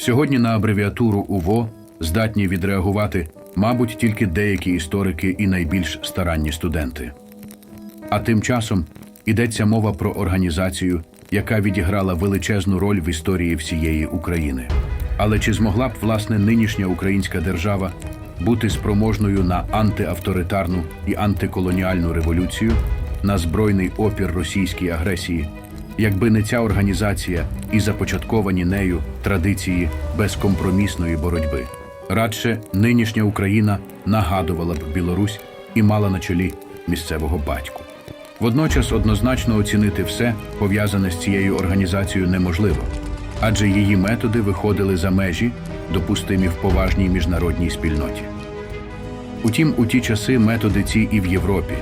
Сьогодні на абревіатуру УВО здатні відреагувати, мабуть, тільки деякі історики і найбільш старанні студенти. А тим часом йдеться мова про організацію, яка відіграла величезну роль в історії всієї України. Але чи змогла б власне нинішня українська держава бути спроможною на антиавторитарну і антиколоніальну революцію, на збройний опір російській агресії, якби не ця організація і започатковані нею традиції безкомпромісної боротьби? Радше нинішня Україна нагадувала б Білорусь і мала на чолі місцевого батьку. Водночас однозначно оцінити все, пов'язане з цією організацією, неможливо, адже її методи виходили за межі, допустимі в поважній міжнародній спільноті. Утім, у ті часи методи ці і в Європі,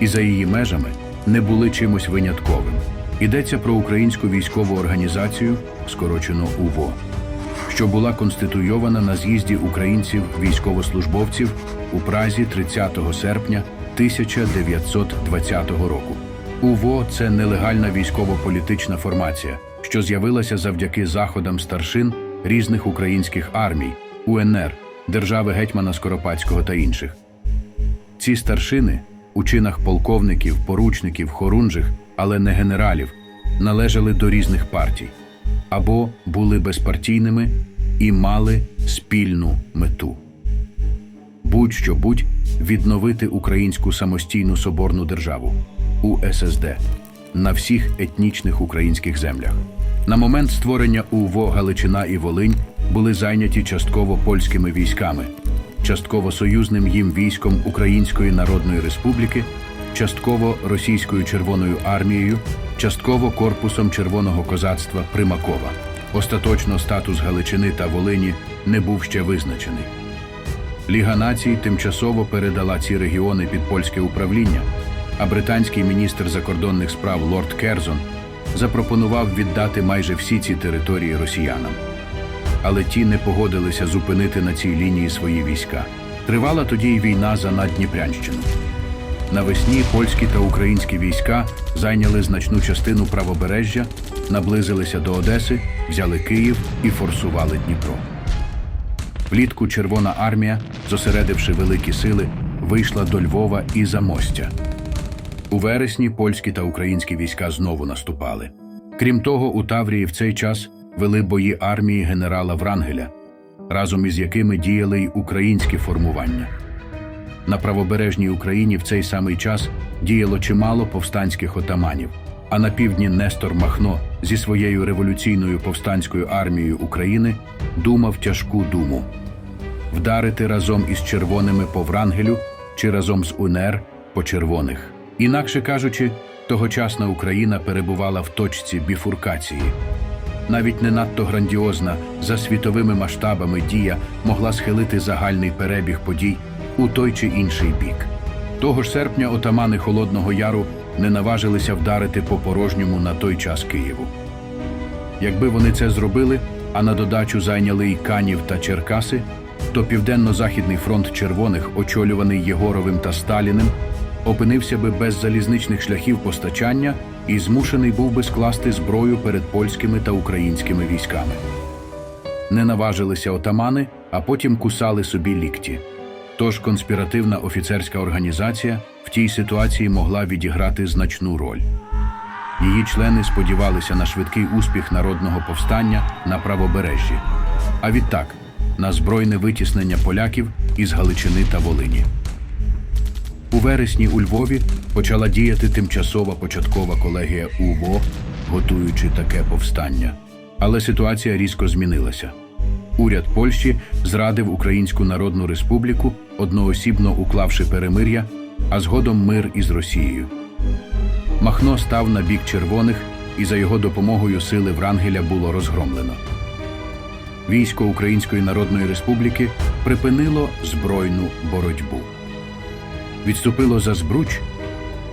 і за її межами не були чимось винятковим. Йдеться про українську військову організацію, скорочено УВО, що була конституйована на з'їзді українців-військовослужбовців у Празі 30 серпня 1920 року. УВО це нелегальна військово-політична формація, що з'явилася завдяки заходам старшин різних українських армій, УНР, держави гетьмана Скоропадського та інших. Ці старшини у чинах полковників, поручників, хорунжих, але не генералів, належали до різних партій або були безпартійними і мали спільну мету будь-що будь відновити українську самостійну соборну державу УССД на всіх етнічних українських землях. На момент створення УВО Галичина і Волинь були зайняті частково польськими військами, частково союзним їм військом Української Народної Республіки, частково російською Червоною армією, частково корпусом Червоного козацтва Примакова. Остаточно статус Галичини та Волині не був ще визначений. Ліга націй тимчасово передала ці регіони під польське управління, а британський міністр закордонних справ Лорд Керзон запропонував віддати майже всі ці території росіянам. Але ті не погодилися зупинити на цій лінії свої війська. Тривала тоді й війна за Наддніпрянщину. Навесні польські та українські війська зайняли значну частину правобережжя, наблизилися до Одеси, взяли Київ і форсували Дніпро. Влітку Червона армія, зосередивши великі сили, вийшла до Львова і Замостя. У вересні польські та українські війська знову наступали. Крім того, у Таврії в цей час вели бої армії генерала Врангеля, разом із якими діяли й українські формування. На правобережній Україні в цей самий час діяло чимало повстанських отаманів, а на півдні Нестор Махно зі своєю революційною повстанською армією України думав тяжку думу вдарити разом із червоними по Врангелю чи разом з УНР по червоних. Інакше кажучи, тогочасна Україна перебувала в точці біфуркації. Навіть не надто грандіозна за світовими масштабами дія могла схилити загальний перебіг подій у той чи інший бік. Того ж серпня отамани Холодного Яру не наважилися вдарити по порожньому на той час Києву. Якби вони це зробили, а на додачу зайняли і Канів та Черкаси, то Південно-Західний фронт червоних, очолюваний Єгоровим та Сталіним, опинився би без залізничних шляхів постачання і змушений був би скласти зброю перед польськими та українськими військами. Не наважилися отамани, а потім кусали собі лікті. Тож конспіративна офіцерська організація в тій ситуації могла відіграти значну роль. Її члени сподівалися на швидкий успіх народного повстання на правобережжі, а відтак на збройне витіснення поляків із Галичини та Волині. У вересні у Львові почала діяти тимчасова початкова колегія УВО, готуючи таке повстання. Але ситуація різко змінилася. Уряд Польщі зрадив Українську Народну Республіку, одноосібно уклавши перемир'я, а згодом мир із Росією. Махно став на бік червоних, і за його допомогою сили Врангеля було розгромлено. Військо Української Народної Республіки припинило збройну боротьбу, відступило за Збруч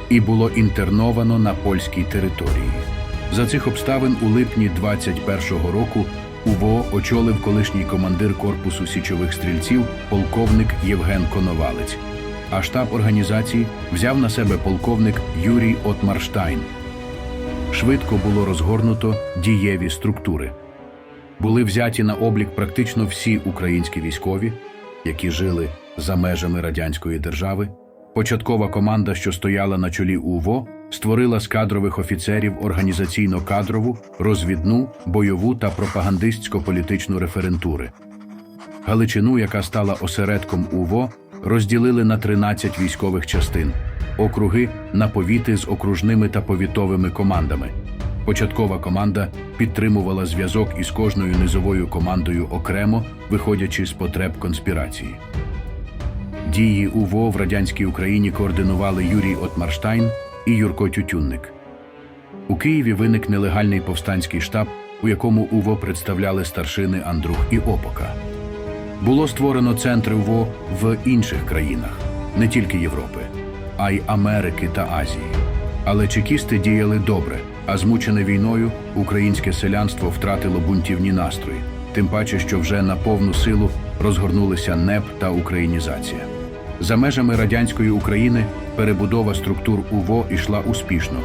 і було інтерновано на польській території. За цих обставин у липні 21-го року УВО очолив колишній командир корпусу січових стрільців полковник Євген Коновалець, а штаб організації взяв на себе полковник Юрій Отмарштайн. Швидко було розгорнуто дієві структури. Були взяті на облік практично всі українські військові, які жили за межами радянської держави. Початкова команда, що стояла на чолі УВО, створила з кадрових офіцерів організаційно-кадрову, розвідну, бойову та пропагандистсько-політичну референтури. Галичину, яка стала осередком УВО, розділили на 13 військових частин, округи на повіти з окружними та повітовими командами. Початкова команда підтримувала зв'язок із кожною низовою командою окремо, виходячи з потреб конспірації. Дії УВО в радянській Україні координували Юрій Отмарштайн і Юрко Тютюнник. У Києві виник нелегальний повстанський штаб, у якому УВО представляли старшини Андрух і Опока. Було створено центри УВО в інших країнах, не тільки Європи, а й Америки та Азії. Але чекісти діяли добре, а змучене війною українське селянство втратило бунтівні настрої, тим паче, що вже на повну силу розгорнулися НЕП та українізація. За межами радянської України перебудова структур УВО йшла успішно.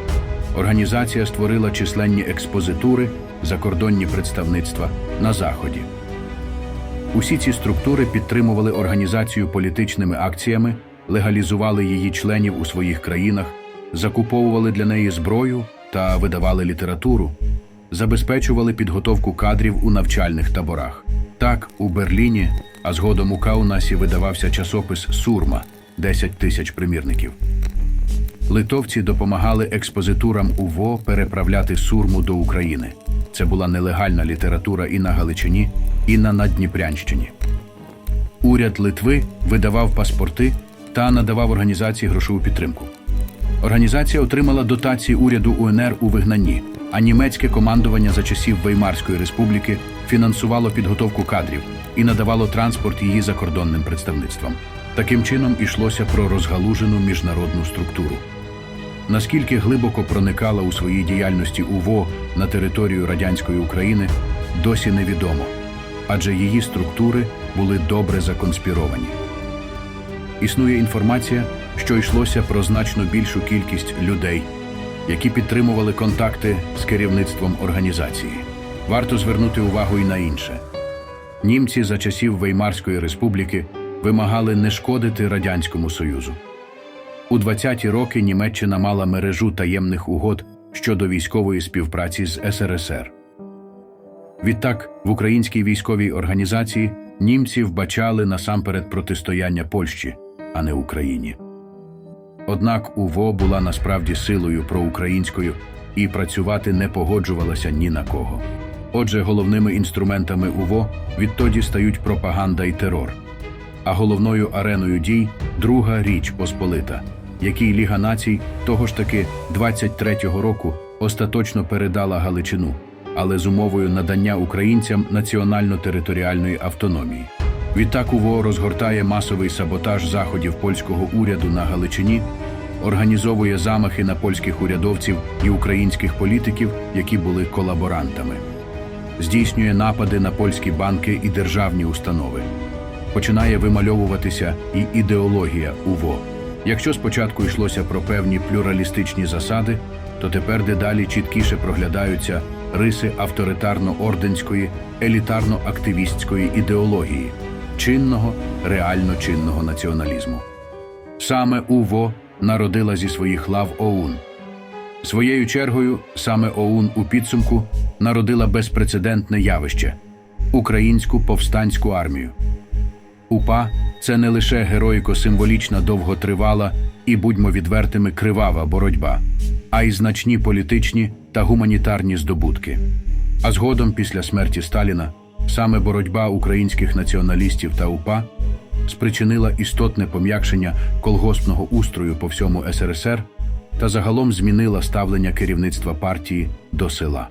Організація створила численні експозитури, закордонні представництва на Заході. Усі ці структури підтримували організацію політичними акціями, легалізували її членів у своїх країнах, закуповували для неї зброю та видавали літературу, забезпечували підготовку кадрів у навчальних таборах. Так, у Берліні, а згодом у Каунасі видавався часопис Сурма 10 тисяч примірників. Литовці допомагали експозитурам УВО переправляти сурму до України. Це була нелегальна література і на Галичині, і на Надніпрянщині. Уряд Литви видавав паспорти та надавав організації грошову підтримку. Організація отримала дотації уряду УНР у вигнанні, а німецьке командування за часів Веймарської республіки фінансувало підготовку кадрів і надавало транспорт її закордонним представництвам. Таким чином ішлося про розгалужену міжнародну структуру. Наскільки глибоко проникала у своїй діяльності УВО на територію радянської України, досі невідомо, адже її структури були добре законспіровані. Існує інформація, що йшлося про значно більшу кількість людей, які підтримували контакти з керівництвом організації. Варто звернути увагу і на інше. Німці за часів Веймарської республіки вимагали не шкодити Радянському Союзу. У 20-ті роки Німеччина мала мережу таємних угод щодо військової співпраці з СРСР. Відтак, в українській військовій організації німці вбачали насамперед протистояння Польщі, а не Україні. Однак УВО була насправді силою проукраїнською і працювати не погоджувалася ні на кого. Отже, головними інструментами УВО відтоді стають пропаганда і терор, а головною ареною дій друга річ Посполита, якій Ліга націй того ж таки 23-го року остаточно передала Галичину, але з умовою надання українцям національно-територіальної автономії. Відтак УВО розгортає масовий саботаж заходів польського уряду на Галичині, організовує замахи на польських урядовців і українських політиків, які були колаборантами, здійснює напади на польські банки і державні установи. Починає вимальовуватися і ідеологія УВО. Якщо спочатку йшлося про певні плюралістичні засади, то тепер дедалі чіткіше проглядаються риси авторитарно-орденської, елітарно-активістської ідеології, чинного, реально чинного націоналізму. Саме УВО народила зі своїх лав ОУН. Своєю чергою, саме ОУН у підсумку народила безпрецедентне явище українську повстанську армію. УПА це не лише героїко-символічна довготривала і, будьмо відвертими, кривава боротьба, а й значні політичні та гуманітарні здобутки. А згодом, після смерті Сталіна, саме боротьба українських націоналістів та УПА спричинила істотне пом'якшення колгоспного устрою по всьому СРСР та загалом змінила ставлення керівництва партії до села.